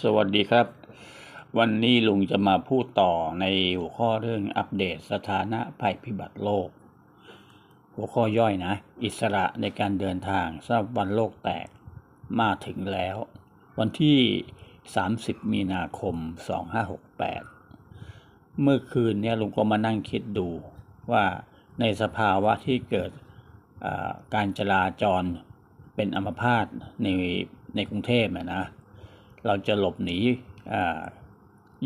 สวัสดีครับ วันนี้ลุงจะมาพูดต่อในหัวข้อเรื่องอัปเดตสถานะภัยพิบัติโลก หัวข้อย่อยนะ อิสระในการเดินทางสำหรับวันโลกแตกมาถึงแล้ว วันที่ 30 มีนาคม 2568 เมื่อคืนเนี่ยลุงก็มานั่งคิดดูว่าในสภาวะที่เกิดการจราจรเป็นอัมพาตในในกรุงเทพนะ เราจะหลบหนี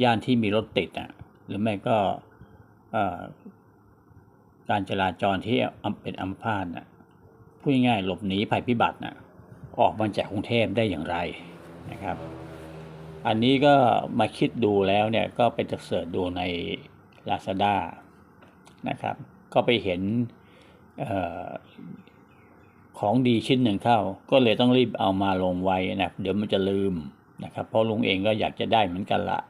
ย่านที่มีรถติดอะหรือไม่ก็การจราจรที่เป็นอัมพาตน่ะพูดง่ายๆหลบหนีภัยพิบัติน่ะออกมาจากกรุงเทพได้อย่างไรนะครับ อันนี้ก็มาคิดดูแล้วเนี่ยก็ไปจะเสิร์ชดูใน Lazada นะครับ ก็ไปเห็นออของดีชิ้นหนึ่งเข้า ก็เลยต้องรีบเอามาลงไว้นะเดี๋ยวมันจะลืม นะครับเพราะลุงเองก็อยากจะได้เหมือนกันละ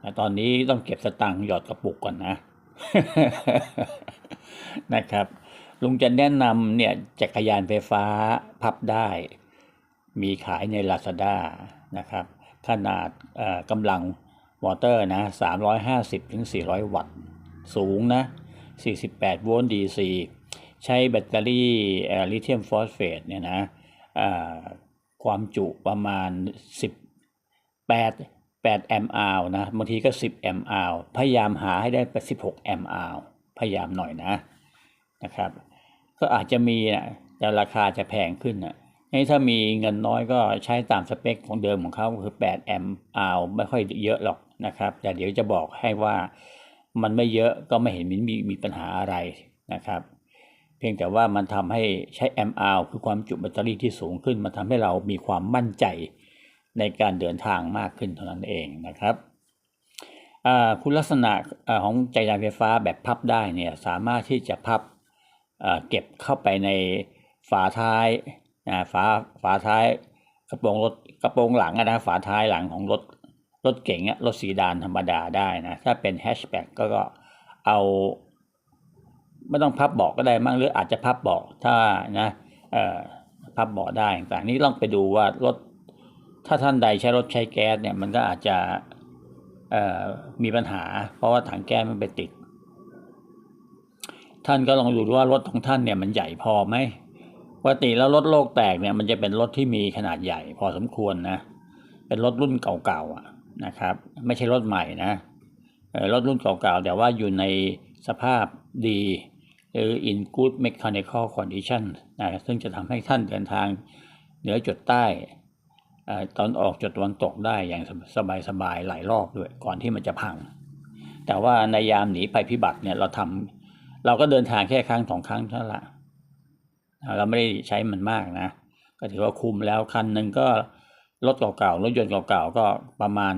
แต่ตอนนี้ต้องเก็บสตังค์หยอดกระปุกก่อนนะ นะครับ ลุงจะแนะนำเนี่ยจักรยานไฟฟ้าพับได้ มีขายใน Lazada นะครับ ขนาดกำลังมอเตอร์นะ 350ถึง400 วัตต์ สูงนะ 48 โวลต์ DC ใช้แบตเตอรี่ลิเธียมฟอสเฟตเนี่ยนะ ความจุประมาณ 18 8แอมป์อาวนะบางทีก็ 10แอมป์อาวพยายามหาให้ได้ไป16แอมป์อาวพยายามหน่อยนะนะครับ ก็อาจจะมีนะแต่ราคาจะแพงขึ้นนะนี่ถ้ามีเงินน้อยก็ใช้ตามสเปคของเดิมของเขาคือ8แอมป์อาวไม่ค่อยเยอะหรอกนะครับ แต่เดี๋ยวจะบอกให้ว่ามันไม่เยอะก็ไม่เห็นมีมีมีปัญหาอะไรนะครับ เพียงแต่ว่ามันทำให้ใช้แอมป์อาวคือความจุแบตเตอรี่ที่สูงขึ้น มันทำให้เรามีความมั่นใจในการเดินทางมากขึ้นเท่านั้นเองนะครับอ่าคุณลักษณะอ่าของจักรยานไฟฟ้าแบบพับได้เนี่ยสามารถที่จะพับอ่าเก็บเข้าไปในฝาท้ายอ่าฝาฝาท้ายกระโปรงรถกระโปรงหลังนะฝาท้ายหลังของรถรถเก๋งรถสีดานธรรมดาได้นะถ้าเป็นแฮชแบ็กก็ก็เอา ไม่ต้องพับเบาะก็ได้มั้งหรืออาจจะพับเบาะถ้านะเอ่อพับเบาะได้ต่างนี้ต้องไปดูว่ารถถ้าท่านใดใช้รถใช้แก๊สเนี่ยมันก็อาจจะเอ่อมีปัญหา เพราะว่าถังแก๊สมันไปติด ท่านก็ลองดูว่ารถของท่านเนี่ยมันใหญ่พอไหมปกติแล้วรถโลกแตกเนี่ยมันจะเป็นรถที่มีขนาดใหญ่พอสมควรนะเป็นรถรุ่นเก่าๆนะครับ ไม่ใช่รถใหม่นะรถรุ่นเก่าๆแต่ว่าอยู่ในสภาพดี หรือ in good mechanical condition นะซึ่งจะทำให้ท่านเดินทางเหนือจุดใต้ตอนออกจุดตะวันตกได้อย่างสบายๆหลายรอบด้วยก่อนที่มันจะพัง แต่ว่าในยามหนีภัยพิบัติเนี่ยเราทำเราก็เดินทางแค่ครั้งสองครั้งเท่านั้นละเราไม่ได้ใช้มันมากนะ ก็ถือว่าคุมแล้วคันหนึ่งก็รถเก่าๆรถยนต์เก่าๆก็ประมาณ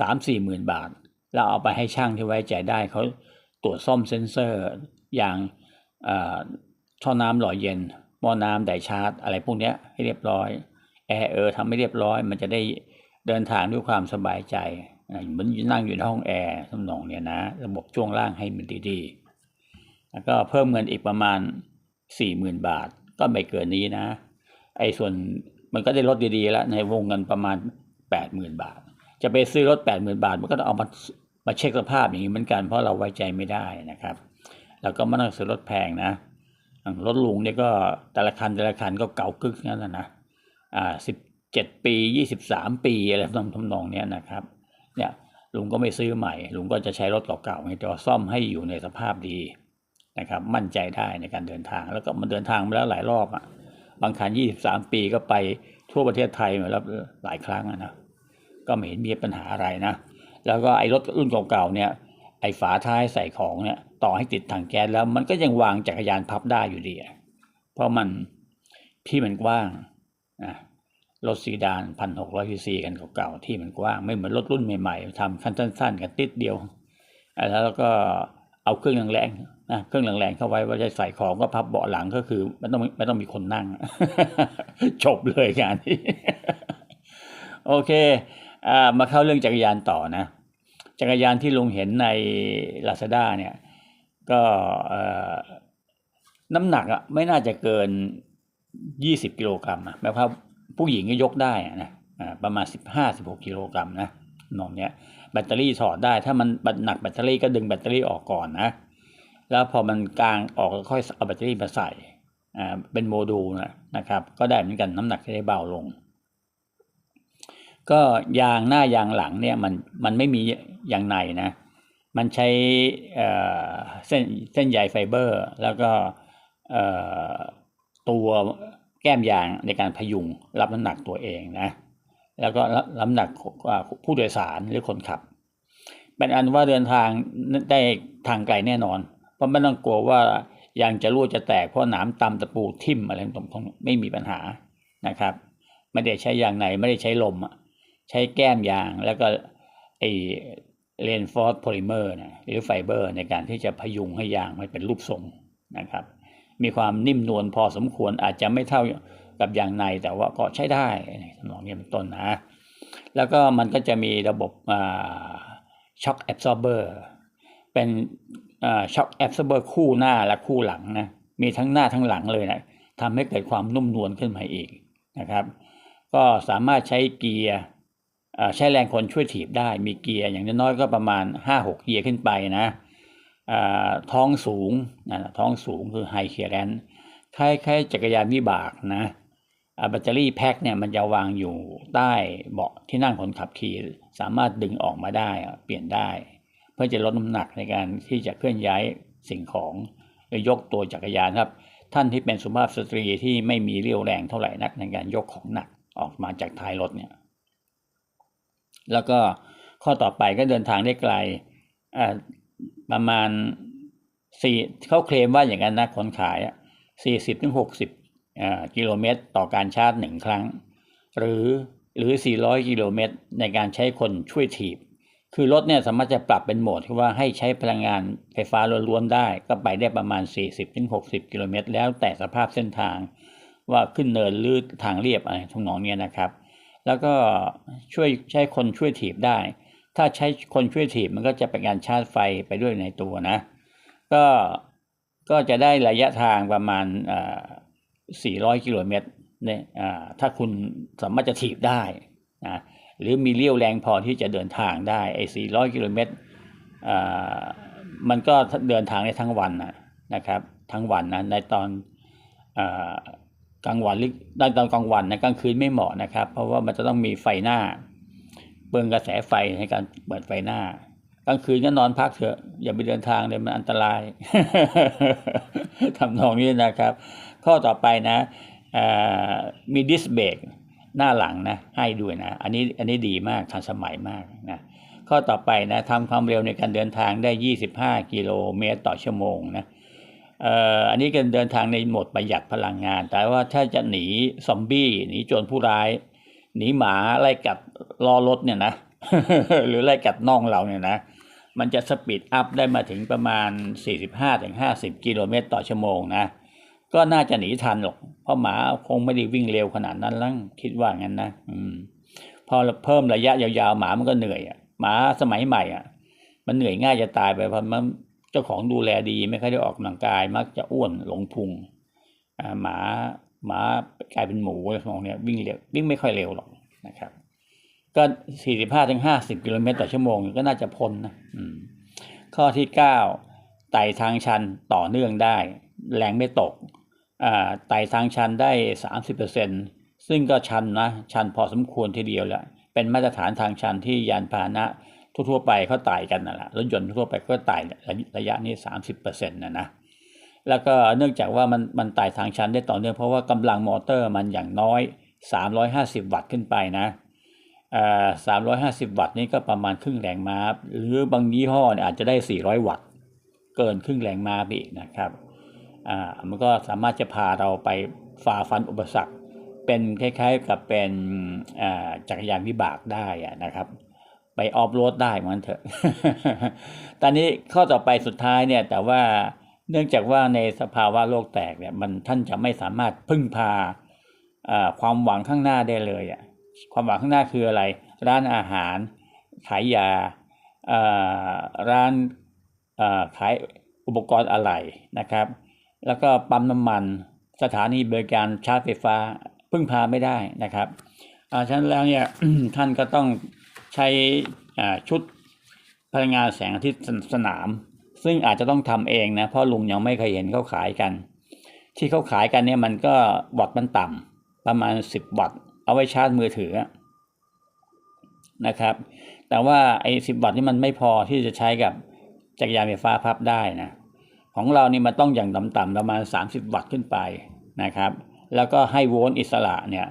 สามสี่หมื่นบาทเราเอาไปให้ช่างที่ไว้ใจได้เขาตรวจซ่อมเซ็นเซอร์ อย่างช่อท่อน้ำหล่อเย็นหม้อน้ำไดชาร์จอะไรพวกนี้ให้เรียบร้อยแอร์เออทำให้เรียบร้อย มันจะได้เดินทางด้วยความสบายใจเหมือนนั่งอยู่ในห้องแอร์ทำนองเนี่ยนะ ระบบช่วงล่างให้มันดีๆแล้วก็เพิ่มเงินอีกประมาณสี่หมื่นบาท ก็ไม่เกินนี้นะ ไอ้ส่วนมันก็ได้รถดีๆแล้วในวงเงินประมาณแปดหมื่นบาท จะไปซื้อรถแปดหมื่นบาท มันก็ต้องเอามามาเช็คสภาพอย่างนี้เหมือนกันเพราะเราไว้ใจไม่ได้นะครับ แล้วก็มานั่งซื้อรถแพงนะรถลุงเนี่ยก็แต่ละคันแต่ละคันก็เก่ากึกนั่นนะนะอ่าสิบเจ็ดปียี่สิบสามปีอะไรทำทำนองเนี้ยนะครับ เนี่ยลุงก็ไม่ซื้อใหม่ ลุงก็จะใช้รถเก่าๆให้จอซ่อมให้อยู่ในสภาพดีนะครับ มั่นใจได้ในการเดินทาง แล้วก็มันเดินทางมาแล้วหลายรอบอะ บางคันยี่สิบสามปีก็ไปทั่วประเทศไทยมาแล้วหลายครั้งอะนะ ก็ไม่เห็นมีปัญหาอะไรนะ แล้วก็ไอ้รถรุ่นเก่าๆเนี่ย ไอ้ฝาท้ายใส่ของเนี่ยต่อให้ติดถังแก๊สแล้ว มันก็ยังวางจักรยานพับได้อยู่ดีอะเพราะมันที่มันกว้างนะรถซีดานพันหกร้อยซีซีกันเก่าๆที่มันกว้างไม่เหมือนรถรุ่นใหม่ๆทำคันสั้นๆ กันติดเดียวแล้วก็เอาเครื่องแรงๆนะเครื่องแรงๆเข้าไว้ว่าจะใส่ของก็พับเบาะหลังก็คือไม่ต้องไม่ต้องมีคนนั่งจบเลยงานนี้โอเคอ่ามาเข้าเรื่องจักรยานต่อนะ จักรยานที่ลุงเห็นใน Lazada เนี่ยก็น้ำหนักอะไม่น่าจะเกินยี่สิบกิโลกรัมอะหมายความว่าผู้หญิงก็ยกได้อะนะอ่าประมาณ 15-16 กิโลกรัมนะนมเนี้ยแบตเตอรี่ถอดได้ถ้ามันหนักแบตเตอรี่ก็ดึงแบตเตอรี่ออกก่อนนะ แล้วพอมันกลางออกก็ค่อยเอาแบตเตอรี่มาใส่อ่าเป็นโมดูลนะนะครับ ก็ได้เหมือนกันน้ำหนักจะได้เบาลง ก็ยางหน้ายางหลังเนี่ยมันมันไม่มียางในนะ มันใช้เอ่อเส้นเส้นใยไฟเบอร์ แล้วก็เอ่อตัวแก้มยางในการพยุงรับน้ำหนักตัวเองนะ แล้วก็รับน้ำหนักผู้โดยสารหรือคนขับ เป็นอันว่าเดินทางได้ทางไกลแน่นอน เพราะไม่ต้องกลัวว่ายางจะรั่วจะแตกเพราะหนามตำตะปูทิ่มอะไรตรงๆไม่มีปัญหานะครับ ไม่ได้ใช้ยางในไม่ได้ใช้ลมอะ ใช้แก้มยางแล้วก็ไอเรนฟอร์สโพลิเมอร์นะหรือไฟเบอร์ ในการที่จะพยุงให้ยางมันเป็นรูปทรงนะครับ มีความนิ่มนวลพอสมควรอาจจะไม่เท่ากับยางในแต่ว่าก็ใช้ได้ทำนองนี้เป็นต้นนะ แล้วก็มันก็จะมีระบบช็อคแอบซอร์เบอร์เป็นช็อคแอบซอร์เบอร์คู่หน้าและคู่หลังนะมีทั้งหน้าทั้งหลังเลยนะทำให้เกิดความนุ่มนวลขึ้นมาอีกนะครับ ก็สามารถใช้เกียร์ ใช้แรงคนช่วยถีบได้มีเกียร์อย่างน้อยก็ประมาณ 5-6 เกียร์ขึ้นไปนะท้องสูงนะท้องสูงคือไฮเคเรนคล้ายๆจักรยานวิบากนะแบตเตอรี่แพ็คเนี่ยมันจะวางอยู่ใต้เบาะที่นั่งคนขับขี่สามารถดึงออกมาได้เปลี่ยนได้ เพื่อจะลดน้ำหนักในการที่จะเคลื่อนย้ายสิ่งของหรือยกตัวจักรยานครับ ท่านที่เป็นสุภาพสตรีที่ไม่มีเรี่ยวแรงเท่าไหร่นักในการยกของหนักออกมาจากท้ายรถเนี่ย แล้วก็ข้อต่อไปก็เดินทางได้ไกลประมาณสี่เขาเคลมว่าอย่างนั้นนะคนขายสี่สิบถึงหกสิบกิโลเมตรต่อการชาร์จหนึ่งครั้ง หรือหรือ 400 กิโลเมตร ในการใช้คนช่วยถีบ คือรถเนี่ยสามารถจะปรับเป็นโหมดที่ว่าให้ใช้พลังงานไฟฟ้าล้วนๆได้ ก็ไปได้ประมาณ 40-60 กิโลเมตร แล้วแต่สภาพเส้นทางว่าขึ้นเนินหรือทางเรียบอะไรทั้งนองเนี้ยนะครับ แล้วก็ช่วยใช้คนช่วยถีบได้ ถ้าใช้คนช่วยถีบมันก็จะเป็นการชาร์จไฟไปด้วยในตัวนะ ก็ก็จะได้ระยะทางประมาณ 400 กิโลเมตรเนี่ยถ้าคุณสามารถจะถีบได้นะหรือมีเลี้ยวแรงพอที่จะเดินทางได้ไอ้400 กิโลเมตรมันก็เดินทางได้ทั้งวันนะนะครับ ทั้งวันนะในตอน กลางวันหรือในตอนกลางวันนะกลางคืนไม่เหมาะนะครับ เพราะว่ามันจะต้องมีไฟหน้าเบืองกระแสไฟในการเปิดไฟหน้ากลางคืนก็นอนพักเถอะอย่าไปเดินทางเลยมันอันตรายทำนองนี้นะครับ ข้อต่อไปนะมีดิสเบรกหน้าหลังนะให้ด้วยนะ อันนี้อันนี้ดีมากทันสมัยมากนะข้อต่อไปนะทำความเร็วในการเดินทางได้ 25 กิโลเมตรต่อชั่วโมงนะ อันนี้การเดินทางในโหมดประหยัดพลังงาน แต่ว่าถ้าจะหนีซอมบี้หนีโจรผู้ร้าย หนีหมาไล่กัดล้อรถเนี่ยนะหรือไล่กัดน่องเราเนี่ยนะมันจะสปีดอัพได้มาถึงประมาณ 45-50 กิโลเมตรต่อชั่วโมงนะ ก็น่าจะหนีทันหรอก เพราะหมาคงไม่ได้วิ่งเร็วขนาดนั้นลังคิดว่างั้นนะอืมพอเพิ่มระยะยาวๆหมามันก็เหนื่อยอะหมาสมัยใหม่อะ มันเหนื่อยง่ายจะตายไปเพราะมัน เจ้าของดูแลดีไม่ค่อยได้ออกกำลังกาย มักจะอ้วนหลงพุงหมาหมากลายเป็นหมูอะไรของเนี่ยวิ่งเร็ววิ่งไม่ค่อยเร็วหรอกนะครับ ก็สี่สิบห้าถึงห้าสิบกิโลเมตรต่อชั่วโมงก็น่าจะพ้นนะข้อที่เก้าไต่ทางชันต่อเนื่องได้ แรงไม่ตกไต่ทางชันได้สามสิบเปอร์เซ็นซึ่งก็ชันนะชันพอสมควรทีเดียวแหละเป็นมาตรฐานทางชันที่ยานพาหนะ ทั่วๆไปเขาไต่กันนั่นแหละรถยนต์ทั่วไปก็ไต่ระยะนี้สามสิบเปอร์เซ็นต์นะนะแล้วก็เนื่องจากว่ามันมันไต่ทางชันได้ต่อเนื่องเพราะว่ากำลังมอเตอร์มันอย่างน้อยสามร้อยห้าสิบวัตต์ขึ้นไปนะสามร้อยห้าสิบวัตต์นี่ก็ประมาณครึ่งแรงม้า หรือบางยี่ห้อเนี่ยอาจจะได้สี่ร้อยวัตต์ เกินครึ่งแรงม้าไปอีกนะครับอ่ามันก็สามารถจะพาเราไปฝ่าฟันอุปสรรค เป็นคล้ายๆกับเป็นจักรยานวิบากได้นะครับ ไปออฟโรดได้เหมือนเถอะ ตอนนี้ข้อต่อไปสุดท้ายเนี่ย แต่ว่าเนื่องจากว่าในสภาวะโลกแตกเนี่ย มันท่านจะไม่สามารถพึ่งพาความหวังข้างหน้าได้เลยอะความหวังข้างหน้าคืออะไร ร้านอาหาร ขายยาร้านขายอุปกรณ์อะไหล่นะครับ แล้วก็ปั๊มน้ำมันสถานีบริการชาร์จไฟฟ้าพึ่งพาไม่ได้นะครับอาฉะนั้นแล้วเนี่ยท่านก็ต้อง ใช้ชุดพลังงานแสงอาทิตย์สนาม ซึ่งอาจจะต้องทำเองนะเพราะลุงยังไม่เคยเห็นเขาขายกัน ที่เขาขายกันเนี่ยมันก็วัตต์มันต่ำประมาณ 10 วัตต์เอาไว้ชาร์จมือถือนะครับ แต่ว่าไอ้สิวัตต์นี่มันไม่พอที่จะใช้กับจักรยานไฟฟ้าพับได้นะของเรานี่มันต้องอย่างต่ำๆประมาณ 30 วัตต์ขึ้นไปนะครับ แล้วก็ให้โวลต์อิสระเนี่ย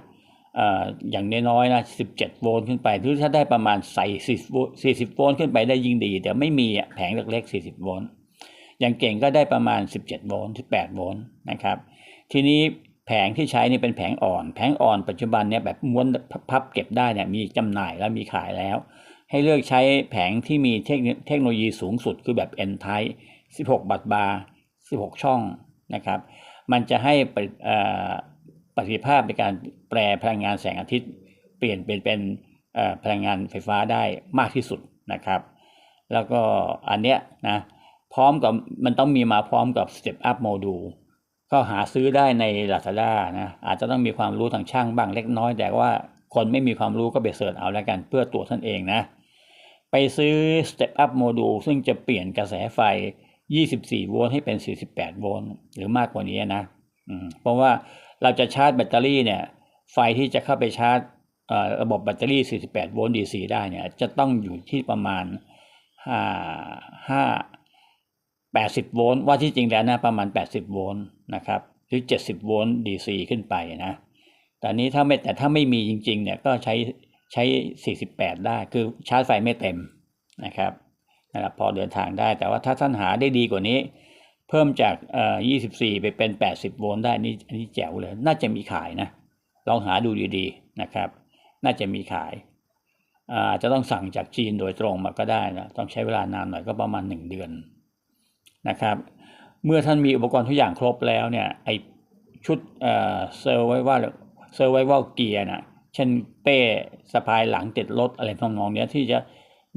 อย่างน้อยๆนะ17 โวลต์ขึ้นไปหรือถ้าได้ประมาณใส่ 40 โวลต์40โวลต์ขึ้นไปได้ยิ่งดี แต่ไม่มีอะแผงเล็กๆ 40 โวลต์อย่างเก่งก็ได้ประมาณ 17 โวลต์18 โวลต์นะครับ ทีนี้แผงที่ใช้นี่เป็นแผงอ่อน แผงอ่อนปัจจุบันเนี่ยแบบม้วนพับเก็บได้เนี่ยมีจำหน่ายแล้วมีขายแล้ว ให้เลือกใช้แผงที่มีเทคโนโลยีสูงสุดคือแบบ N type 16 บัตบาร์ 16 ช่องนะครับ มันจะให้ ประสิทธิภาพในการแปลพลังงานแสงอาทิตย์ เปลี่ยนเป็นเป็นพลังงานไฟฟ้าได้มากที่สุดนะครับ แล้วก็อันเนี้ยนะพร้อมกับมันต้องมีมาพร้อมกับ Step Up Module ก็หาซื้อได้ใน Lazada นะอาจจะต้องมีความรู้ทางช่างบ้างเล็กน้อย แต่ว่าคนไม่มีความรู้ก็ไปเสิร์ชเอาแล้วกันเพื่อตัวท่านเองนะ ไปซื้อ Step Up Module ซึ่งจะเปลี่ยนกระแสไฟ 24 โวลต์ให้เป็น 48 โวลต์หรือมากกว่านี้นะเพราะว่า เราจะชาร์จแบตเตอรี่เนี่ยไฟที่จะเข้าไปชาร์จระบบแบตเตอรี่ 48 โวลต์ DC ได้เนี่ยจะต้องอยู่ที่ประมาณ 5 5 80 โวลต์ ว่าที่จริงแล้วนะประมาณ 80 โวลต์นะครับหรือ 70 โวลต์ DC ขึ้นไปนะแต่นี้ถ้าไม่แต่ถ้าไม่มีจริงๆเนี่ยก็ใช้ใช้ 48 ได้ คือชาร์จไฟไม่เต็มนะครับนะครับพอเดินทางได้แต่ว่าถ้าท่านหาได้ดีกว่านี้ เพิ่มจากเอ่อ24 ไปเป็น 80 โวลต์ได้นี่อันนี้แจ๋วเลย น่าจะมีขายนะ ลองหาดูดีๆนะครับ น่าจะมีขายอาจจะต้องสั่งจากจีนโดยตรงมาก็ได้นะ ต้องใช้เวลานานหน่อยก็ประมาณ 1 เดือนนะครับ เมื่อท่านมีอุปกรณ์ทุกอย่างครบแล้วเนี่ยไอชุดเอ่อเซอร์ไว้ว่าเซอร์ไว้ว่าเกียร์นะเช่นเป้สะพายหลังติดรถอะไรทำนองเนี้ยที่จะ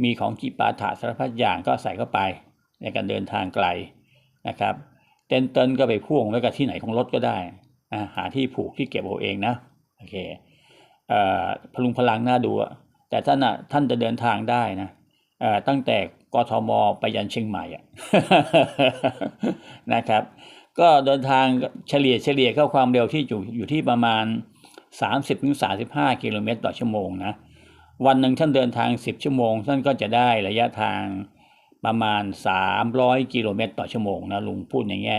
มีของกีปาถะสารพัดอย่างก็ใส่เข้าไปในการเดินทางไกล นะครับ เต็นเตินก็ไปพ่วงไว้กับที่ไหนของรถก็ได้หาที่ผูกที่เก็บเอาเองนะโอเคเออพลุงพลังน่าดูอะแต่ท่านอะท่านจะเดินทางได้นะตั้งแต่กทมไปยันเชียงใหม่นะครับ ก็เดินทางเฉลี่ยเฉลี่ยเข้าความเร็วที่อยู่อยู่ที่ประมาณ 30-35 กิโลเมตรต่อชั่วโมงนะวันหนึ่งท่านเดินทาง 10 ชั่วโมง ท่านก็จะได้ระยะทาง ประมาณ 300 กิโลเมตรต่อชั่วโมงนะลุงพูดในแง่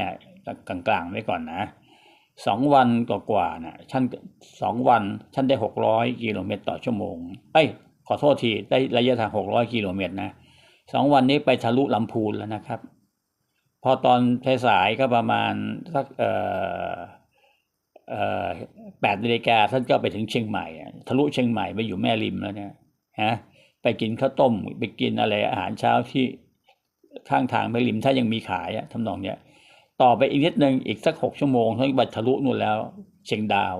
กลางๆไว้ก่อนนะสองวันกว่าๆนะท่านสองวันท่านได้ 600 กิโลเมตรต่อชั่วโมงเอ้ยขอโทษทีได้ระยะทาง 600 กิโลเมตรนะสองวันนี้ไปทะลุลำพูนแล้วนะครับ พอตอนสายก็ประมาณสักเอ่อเอ่อแปดนาฬิกาท่านก็ไปถึงเชียงใหม่ ทะลุเชียงใหม่ไปอยู่แม่ริมแล้วเนี่ยฮะไปกินข้าวต้มไปกินอะไรอาหารเช้าที่ ข้างทางแม่ริมถ้ายังมีขายอะทำนองเนี้ยต่อไปอีกนิดนึงอีกสักหกชั่วโมงท่านก็ไปทะลุนู่นแล้ว เชียงดาว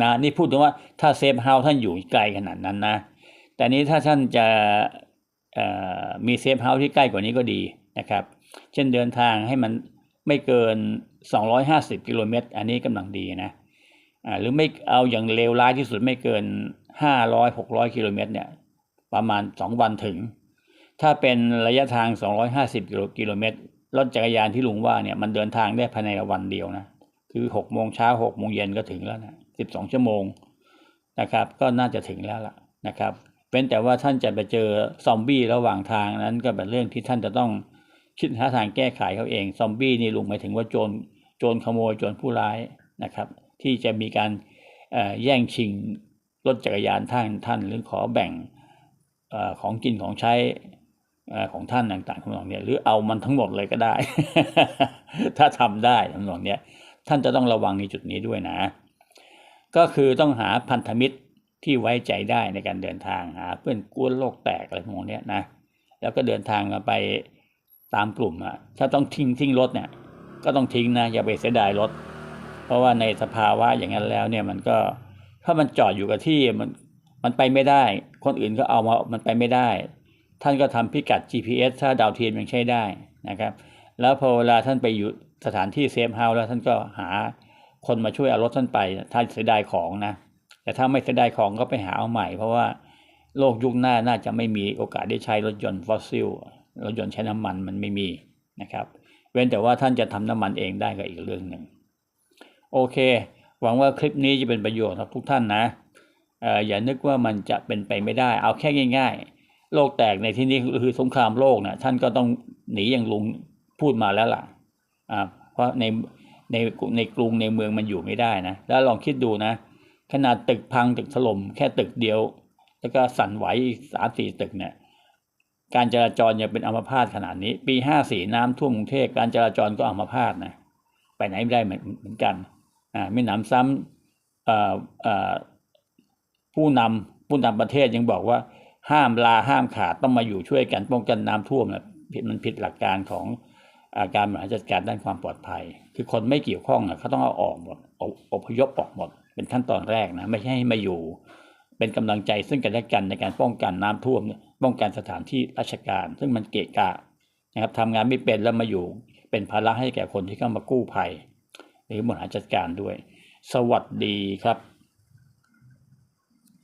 นะนี่พูดถึงว่าถ้าเซฟเฮาส์ท่านอยู่ไกลขนาดนั้นนะ แต่นี้ถ้าท่านจะมีเซฟเฮาส์ที่ใกล้กว่านี้ก็ดีนะครับ เช่นเดินทางให้มันไม่เกิน 250 กิโลเมตร อันนี้กำลังดีนะหรือไม่เอาอย่างเลวร้ายที่สุดไม่เกิน 500 600 กิโลเมตรเนี่ยประมาณ 2 วันถึง ถ้าเป็นระยะทาง 250กิโลกิโลเมตร รถจักรยานที่ลุงว่าเนี่ยมันเดินทางได้ภายในวันเดียวนะ คือ6โมงเช้า6โมงเย็นก็ถึงแล้วนะ 12 ชั่วโมงนะครับ ก็น่าจะถึงแล้วล่ะนะครับ เป็นแต่ว่าท่านจะไปเจอซอมบี้ระหว่างทางนั้นก็เป็นเรื่องที่ท่านจะต้องคิดหาทางแก้ไขเขาเอง ซอมบี้นี่ลุงหมายถึงว่าโจร โจรขโมย โจรผู้ร้ายนะครับ ที่จะมีการเอ่อแย่งชิงรถจักรยานท่านท่านหรือขอแบ่งอของกินของใช้ ของท่านต่างๆทำนองเนี้ยหรือเอามันทั้งหมดเลยก็ได้ ถ้าทำได้ทำนองเนี้ยท่านจะต้องระวังในจุดนี้ด้วยนะ ก็คือต้องหาพันธมิตรที่ไว้ใจได้ในการเดินทางหาเพื่อนกวนโลกแตกอะไรพวกนี้นะแล้วก็เดินทางกันไปตามกลุ่มอะถ้าต้องทิ้งทิ้งรถเนี่ยก็ต้องทิ้งนะอย่าไปเสียดายรถ เพราะว่าในสภาวะอย่างนั้นแล้วเนี่ยมันก็ถ้ามันจอดอยู่กับที่มันมันไปไม่ได้ คนอื่นก็เอามามันไปไม่ได้ ท่านก็ทำพิกัด GPS ถ้าดาวเทียมยังใช้ได้นะครับ แล้วพอเวลาท่านไปอยู่สถานที่เซฟเฮาส์แล้วท่านก็หาคนมาช่วยเอารถท่านไปถ้านเสียดายของนะ แต่ถ้าไม่เสียดายของก็ไปหาเอาใหม่ เพราะว่าโลกยุคหน้าน่าจะไม่มีโอกาสได้ใช้รถยนต์ฟอสซิลรถยนต์ใช้น้ำมันมันไม่มีนะครับ เว้นแต่ว่าท่านจะทำน้ำมันเองได้ก็อีกเรื่องหนึ่งโอเค หวังว่าคลิปนี้จะเป็นประโยชน์กับทุกท่านนะเอ่ออย่านึกว่ามันจะเป็นไปไม่ได้ เอาแค่ง่าย ๆ โลกแตกในที่นี้คือสงครามโลกนะท่านก็ต้องหนีอย่างลุงพูดมาแล้วล่ะอ่าเพราะในในในกรุงในเมืองมันอยู่ไม่ได้นะ แล้วลองคิดดูนะ ขนาดตึกพังตึกถล่มแค่ตึกเดียว แล้วก็สั่นไหวสามสี่ตึกเนี่ยการจราจรยังเป็นอัมพาตขนาดนี้ ปีห้าสี่น้ำท่วมกรุงเทพการจราจรก็อัมพาตนะไปไหนไม่ได้เหมือนเหมือนกันอ่าไม่หนำซ้ำอ่อเอ่อผู้นำผู้นำประเทศยังบอกว่า ห้ามลาห้ามขาดต้องมาอยู่ช่วยกันป้องกันน้ำท่วมนะผิดมันผิดหลักการของอาการบริหารจัดการด้านความปลอดภัย คือคนไม่เกี่ยวข้องอะเขาต้องเอาออกหมดออพยพออกหมด เป็นขั้นตอนแรกนะไม่ใช่ให้มาอยู่ เป็นกำลังใจซึ่งกันและกันในการป้องกันน้ำท่วมป้องกันสถานที่ราชการ ซึ่งมันเกะกะนะครับทำงานไม่เป็นแล้วมาอยู่ เป็นภาระให้แก่คนที่เข้ามากู้ภัย หรือบริหารจัดการด้วย สวัสดีครับ